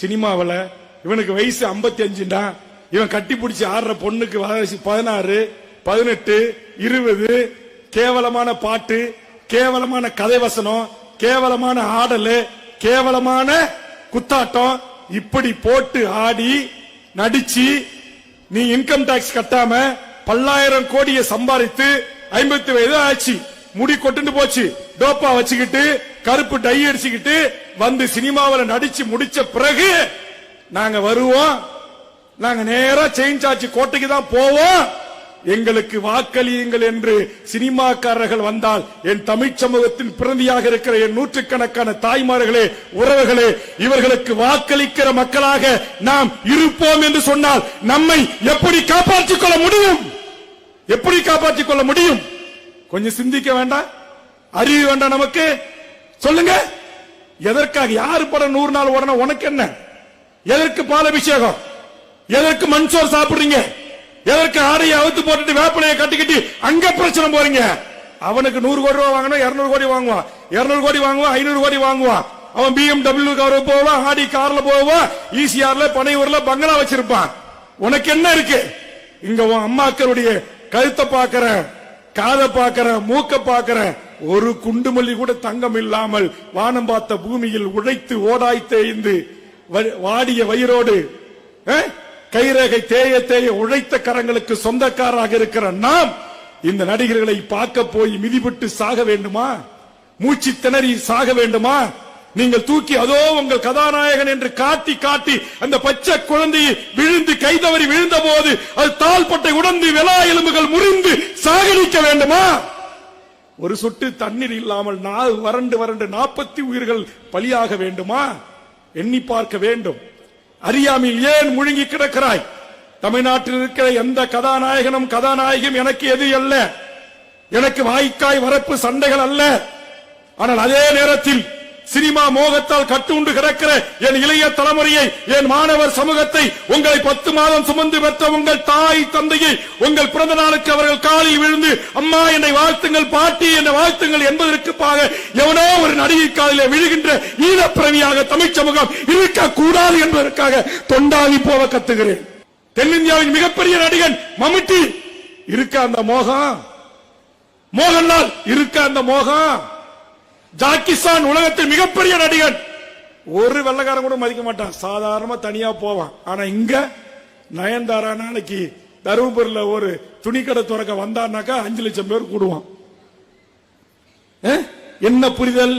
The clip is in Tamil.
சினிமாவில் இவனுக்கு வயசு 55 அஞ்சுடா இவன் கட்டி பிடிச்சி ஆடுற பொண்ணுக்கு வயசு பதினாறு பதினெட்டு இருபது. கேவலமான பாட்டு கேவலமான கதை வசனம் கேவலமான ஆடல் கேவலமான குத்தாட்டம். இப்படி போட்டு ஆடி நடிச்சு நீ இன்கம் டாக்ஸ் கட்டாம பல்லாயிரம் கோடியை சம்பாதித்து ஐம்பத்தி வயது ஆச்சு. முடி கொட்டுண்டு போச்சு. டோப்பா வச்சுக்கிட்டு கருப்பு டை அடிச்சுக்கிட்டு வந்து சினிமாவில் நடிச்சு முடிச்ச பிறகு நாங்க வருவோம். நாங்க நேரா செயின் சாச்சி கோட்டைக்கு தான் போவோம். எங்களுக்கு வாக்களியுங்கள் என்று சினிமாக்காரர்கள் வந்தால் என் தமிழ் சமூகத்தின் பிரதியாக இருக்கிற என் நூற்றுக்கணக்கான தாய்மார்களே உறவுகளே இவர்களுக்கு வாக்களிக்கிற மக்களாக நாம் இருப்போம் என்று சொன்னால் நம்மை எப்படி காப்பாற்றிக் கொள்ள முடியும்? எப்படி காப்பாற்றிக் கொள்ள முடியும்? கொஞ்சம் சிந்திக்க வேண்டாம். அறிவு வேண்டாம் நமக்கு. சொல்லுங்க. எதற்காக யாரு படம் நூறு நாள் ஓடணும் உனக்கு என்ன? எதற்கு பாலபிஷேகம்? எதற்கு மண்சோர் சாப்பிடுறீங்க? எதற்கு ஆடையை அவுத்து போட்டுட்டு வேப்பனையை கட்டிக்கிட்டு அங்க பிரச்சனை போறீங்க? அவனுக்கு நூறு கோடி ரூபாய் வாங்கணும் இருநூறு கோடி வாங்குவான். இருநூறு கோடி வாங்குவான் ஐநூறு கோடி வாங்குவான். அவன் பிஎம்டபிள்யூ கார் போவான் ஆடி கார்ல போவான் ஈசிஆர்ல பனையூர்ல பங்களா வச்சிருப்பான். உனக்கு என்ன இருக்கு? இங்க உன் அம்மாக்களுடைய கழுத்தை பாக்குற காதை பாக்குற மூக்க பாக்குறேன் ஒரு குண்டுமல்லி கூட தங்கம் இல்லாமல் வானம் பார்த்த பூமியில் உழைத்து ஓடாய் தேய்ந்து வ- வாடிய வயிறோடு கைரேகை தேய தேய உழைத்த கரங்களுக்கு சொந்தக்காராக இருக்கிற நாம் இந்த நடிகர்களை பார்க்க போய் மிதிபட்டு சாக வேண்டுமா? மூச்சு திணறி சாக வேண்டுமா? நீங்கள் தூக்கி அதோ உங்கள் கதாநாயகன் என்று காட்டி காட்டி அந்த பச்சை குழந்தையை விழுந்து கைதவறி விழுந்த போது அது தாழ்பட்டை உடந்து விலா எலும்புகள் முறிந்து சாகடிக்க வேண்டுமா? ஒரு சொட்டு தண்ணீர் இல்லாமல் வறண்டு வறண்டு நாற்பத்தி உயிர்கள் பலியாக வேண்டுமா? எண்ணி பார்க்க வேண்டும். அறியாமையில் ஏன் முழுங்கி கிடக்கிறாய்? தமிழ்நாட்டில் இருக்கிற எந்த கதாநாயகனும் கதாநாயகியும் எனக்கு எது அல்ல? எனக்கு வாய்க்காய் வரப்பு சண்டைகள் அல்ல. ஆனால் அதே நேரத்தில் சினிமா மோகத்தால் கட்டுண்டு கிடக்கிற என் இளைய தலைமுறையை என் மாணவர் சமூகத்தை உங்களை பத்து மாதம் சுமந்து பெற்ற உங்கள் தாய் தந்தையை உங்கள் பிறந்த நாளுக்கு அவர்கள் காலில் விழுந்து அம்மா என்னை வாழ்த்துங்கள் பாட்டி என்னை வாழ்த்துங்கள் என்பதற்குப்பாக எவனோ ஒரு நடிகை காலிலே விழுகின்ற ஈழப்பிரவியாக தமிழ் சமூகம் இருக்கக்கூடாது என்பதற்காக தொண்டாகி போக கத்துகிறேன். தென்னிந்தியாவின் மிகப்பெரிய நடிகன் மம்முட்டி. இருக்க அந்த மோகம் மோகன்லால் இருக்க அந்த மோகம் ஜாக்கிஸ்தான் உலகத்தில் மிகப்பெரிய நடிகன். ஒரு வெள்ளக்காரன் கூட மதிக்க மாட்டான். சாதாரணமா தனியா போவான். ஆனா இங்க நயன்தாரா நாளைக்கு தருமபுரியில் ஒரு துணிக்கடை துறக்க வந்தான்னாக்கா அஞ்சு லட்சம் பேர் கூடுவான். என்ன புரிதல்?